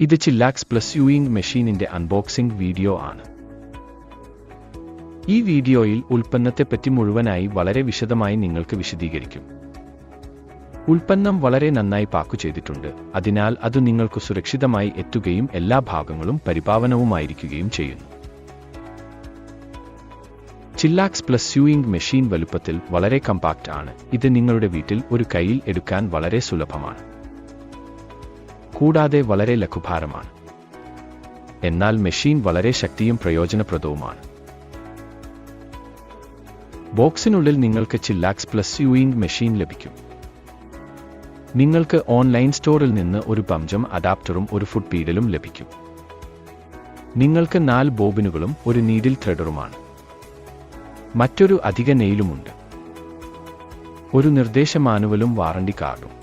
ഇത് chillax plus യൂയിങ് മെഷീനിന്റെ അൺബോക്സിംഗ് വീഡിയോ ആണ്. ഈ വീഡിയോയിൽ ഉൽപ്പന്നത്തെപ്പറ്റി മുഴുവനായി വളരെ വിശദമായി നിങ്ങൾക്ക് വിശദീകരിക്കും. ഉൽപ്പന്നം വളരെ നന്നായി പാക്കു ചെയ്തിട്ടുണ്ട്. അതിനാൽ അത് നിങ്ങൾക്ക് സുരക്ഷിതമായി എത്തുകയും എല്ലാ ഭാഗങ്ങളും പരിപാവനവുമായിരിക്കുകയും ചെയ്യുന്നു. ചില്ലാക്സ് പ്ലസ് സ്യൂയിങ് മെഷീൻ വലുപ്പത്തിൽ വളരെ കമ്പാക്റ്റ് ആണ്. ഇത് നിങ്ങളുടെ വീട്ടിൽ ഒരു കയ്യിൽ എടുക്കാൻ വളരെ സുലഭമാണ്. കൂടാതെ വളരെ ലഘുഭാരമാണ്. എന്നാൽ മെഷീൻ വളരെ ശക്തിയും പ്രയോജനപ്രദവുമാണ്. ബോക്സിനുള്ളിൽ നിങ്ങൾക്ക് ചില്ലാക്സ് പ്ലസ് സ്യൂയിങ് മെഷീൻ ലഭിക്കും. നിങ്ങൾക്ക് ഓൺലൈൻ സ്റ്റോറിൽ നിന്ന് ഒരു പംജം അഡാപ്റ്ററും ഒരു ഫുഡ് പീഡലും ലഭിക്കും. നിങ്ങൾക്ക് നാല് ബോബിനുകളും ഒരു നീഡിൽ ത്രെഡറുമാണ്. മറ്റൊരു അധിക നെയിലുമുണ്ട്. ഒരു നിർദ്ദേശ മാനുവലും വാറണ്ടി കാർഡും.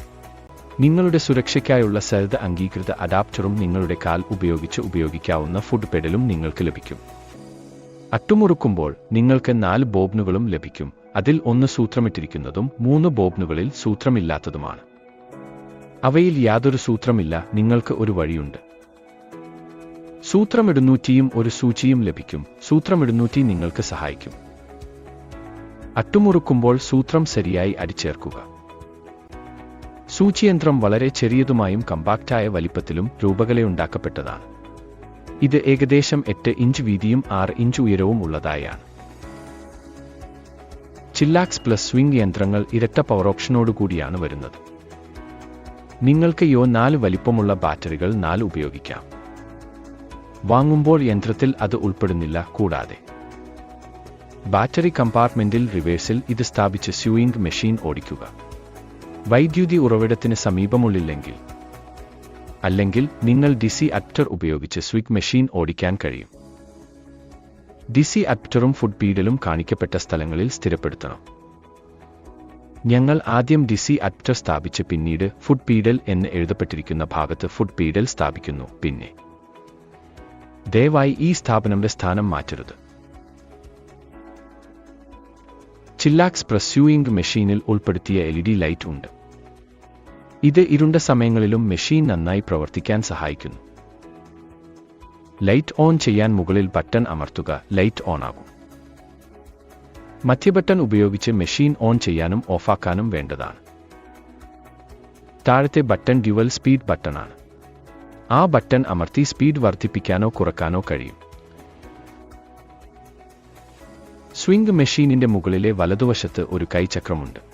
നിങ്ങളുടെ സുരക്ഷയ്ക്കായുള്ള സരിത അംഗീകൃത അഡാപ്റ്ററും നിങ്ങളുടെ കാൽ ഉപയോഗിച്ച് ഉപയോഗിക്കാവുന്ന ഫുഡ് പെഡലും നിങ്ങൾക്ക് ലഭിക്കും. അട്ടുമുറുക്കുമ്പോൾ നിങ്ങൾക്ക് നാല് ബോബ്നുകളും ലഭിക്കും. അതിൽ ഒന്ന് സൂത്രമിട്ടിരിക്കുന്നതും മൂന്ന് ബോബ്നുകളിൽ സൂത്രമില്ലാത്തതുമാണ്. അവയിൽ യാതൊരു സൂത്രമില്ല നിങ്ങൾക്ക് ഒരു വഴിയുണ്ട്. സൂത്രമിടുന്നൂറ്റിയും ഒരു സൂചിയും ലഭിക്കും. സൂത്രമിടുന്നൂറ്റി നിങ്ങൾക്ക് സഹായിക്കും. അട്ടുമുറുക്കുമ്പോൾ സൂത്രം ശരിയായി അടിച്ചേർക്കുക. സൂചിയന്ത്രം വളരെ ചെറിയതുമായും കമ്പാക്റ്റായ വലിപ്പത്തിലും രൂപകലയുണ്ടാക്കപ്പെട്ടതാണ് ഇത് ഏകദേശം എട്ട് ഇഞ്ച് വീതിയും ആറ് ഇഞ്ച് ഉയരവും ഉള്ളതായാണ്. ചില്ലാക്സ് പ്ലസ് സ്വിംഗ് യന്ത്രങ്ങൾ ഇരട്ട പവർ ഓപ്ഷനോടുകൂടിയാണ് വരുന്നത്. നിങ്ങൾക്ക് യോ നാല് വലിപ്പമുള്ള ബാറ്ററികൾ നാല് ഉപയോഗിക്കാം. വാങ്ങുമ്പോൾ യന്ത്രത്തിൽ അത് ഉൾപ്പെടുന്നില്ല കൂടാതെ. ബാറ്ററി കമ്പാർട്ട്മെന്റിൽ റിവേഴ്സിൽ ഇത് സ്ഥാപിച്ച് സ്യൂയിങ് മെഷീൻ ഓടിക്കുക. വൈദ്യുതി ഉറവിടത്തിന് സമീപമുള്ളില്ലെങ്കിൽ അല്ലെങ്കിൽ നിങ്ങൾ ഡിസി അപ്റ്റർ ഉപയോഗിച്ച് സ്വിഗ് മെഷീൻ ഓടിക്കാൻ കഴിയും. ഡിസി അപ്റ്ററും ഫുഡ് പീഡലും കാണിക്കപ്പെട്ട സ്ഥലങ്ങളിൽ സ്ഥിരപ്പെടുത്തണം. ഞങ്ങൾ ആദ്യം ഡിസി അപ്റ്റർ സ്ഥാപിച്ച് പിന്നീട് ഫുഡ് പീഡൽ എന്ന് എഴുതപ്പെട്ടിരിക്കുന്ന ഭാഗത്ത് ഫുഡ് പീഡൽ സ്ഥാപിക്കുന്നു പിന്നെ. ദയവായി ഈ സ്ഥാപനങ്ങളുടെ സ്ഥാനം മാറ്റരുത്. ചില്ലാക്സ് പ്രസ്യൂയിംഗ് മെഷീനിൽ ഉൾപ്പെടുത്തിയ എൽ ഇ ഡി ലൈറ്റ് ഉണ്ട്. ഇത് ഇരുണ്ട സമയങ്ങളിലും മെഷീൻ നന്നായി പ്രവർത്തിക്കാൻ സഹായിക്കുന്നു. ലൈറ്റ് ഓൺ ചെയ്യാൻ മുകളിൽ ബട്ടൺ അമർത്തുക ലൈറ്റ് ഓൺ ആകും. മധ്യ ബട്ടൺ ഉപയോഗിച്ച് മെഷീൻ ഓൺ ചെയ്യാനും ഓഫാക്കാനും വേണ്ടതാണ്. താഴത്തെ ബട്ടൺ ഡ്യുവൽ സ്പീഡ് ബട്ടണാണ് ആ ബട്ടൺ അമർത്തി സ്പീഡ് വർദ്ധിപ്പിക്കാനോ കുറക്കാനോ കഴിയും. സ്വിംഗ് മെഷീനിന്റെ മുകളിലെ വലതുവശത്ത് ഒരു കൈചക്രമുണ്ട്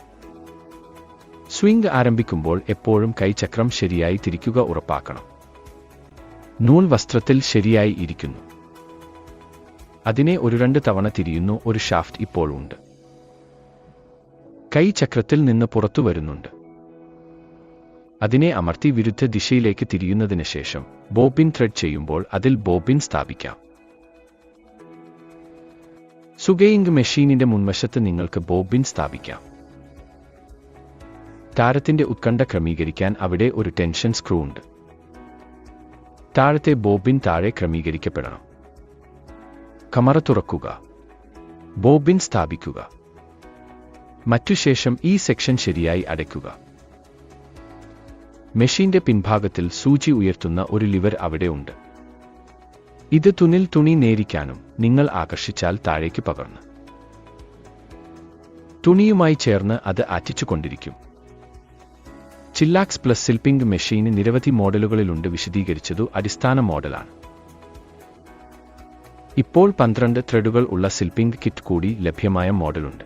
സ്വിംഗ് ആരംഭിക്കുമ്പോൾ എപ്പോഴും കൈചക്രം ശരിയായി തിരിക്കുക ഉറപ്പാക്കണം. നൂൽ വസ്ത്രത്തിൽ ശരിയായി ഇരിക്കുന്നു. അതിനെ ഒരു രണ്ട് തവണ തിരിയുന്നു ഒരു ഷാഫ്റ്റ് ഇപ്പോഴുണ്ട് കൈ ചക്രത്തിൽ നിന്ന് പുറത്തു വരുന്നുണ്ട്. അതിനെ അമർത്തി വിരുദ്ധ ദിശയിലേക്ക് തിരിയുന്നതിന് ശേഷം ബോബിൻ ത്രെഡ് ചെയ്യുമ്പോൾ അതിൽ ബോബിൻ സ്ഥാപിക്കാം. സുഗയിങ് മെഷീനിന്റെ മുൻവശത്ത് നിങ്ങൾക്ക് ബോബിൻ സ്ഥാപിക്കാം. താരത്തിന്റെ ഉത്കണ്ഠ ക്രമീകരിക്കാൻ അവിടെ ഒരു ടെൻഷൻ സ്ക്രൂ ഉണ്ട്. താഴത്തെ ബോബിൻ താഴെ ക്രമീകരിക്കപ്പെടണം. കമറ തുറക്കുക. ബോബിൻ സ്ഥാപിക്കുക. മറ്റുശേഷം ഈ സെക്ഷൻ ശരിയായി അടയ്ക്കുക. മെഷീന്റെ പിൻഭാഗത്തിൽ സൂചി ഉയർത്തുന്ന ഒരു ലിവർ അവിടെ ഉണ്ട്. ഇത് തുണിൽ തുണി നേരിക്കാനും നിങ്ങൾ ആകർഷിച്ചാൽ താഴേക്ക് പകർന്ന്. തുണിയുമായി ചേർന്ന് അത് ആറ്റിച്ചുകൊണ്ടിരിക്കും. ചില്ലാക്സ് പ്ലസ് സിൽപ്പിംഗ് മെഷീന് നിരവധി മോഡലുകളിലുണ്ട് വിശദീകരിച്ചതു അടിസ്ഥാന മോഡലാണ്. ഇപ്പോൾ പന്ത്രണ്ട് ത്രെഡുകൾ ഉള്ള സിൽപ്പിംഗ് കിറ്റ് കൂടി ലഭ്യമായ മോഡലുണ്ട്.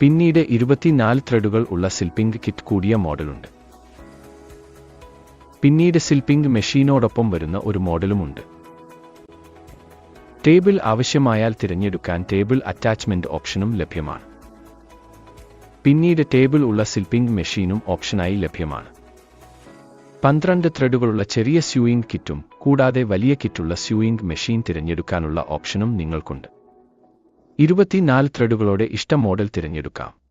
പിന്നീട് ഇരുപത്തിനാല് ത്രെഡുകൾ ഉള്ള സിൽപ്പിംഗ് കിറ്റ് കൂടിയ മോഡലുണ്ട്. പിന്നീട് സിൽപ്പിംഗ് മെഷീനോടൊപ്പം വരുന്ന ഒരു മോഡലുമുണ്ട്. ടേബിൾ ആവശ്യമായാൽ തിരഞ്ഞെടുക്കാൻ ടേബിൾ അറ്റാച്ച്മെന്റ് ഓപ്ഷനും ലഭ്യമാണ്. പിന്നീട് ടേബിൾ ഉള്ള സിൽപ്പിംഗ് മെഷീനും ഓപ്ഷനായി ലഭ്യമാണ്. പന്ത്രണ്ട് ത്രെഡുകളുള്ള ചെറിയ സ്യൂയിങ് കിറ്റും കൂടാതെ വലിയ കിറ്റുള്ള സ്യൂയിങ് മെഷീൻ തിരഞ്ഞെടുക്കാനുള്ള ഓപ്ഷനും നിങ്ങൾക്കുണ്ട്. ഇരുപത്തിനാല് ത്രെഡുകളോടെ ഇഷ്ട മോഡൽ തിരഞ്ഞെടുക്കാം.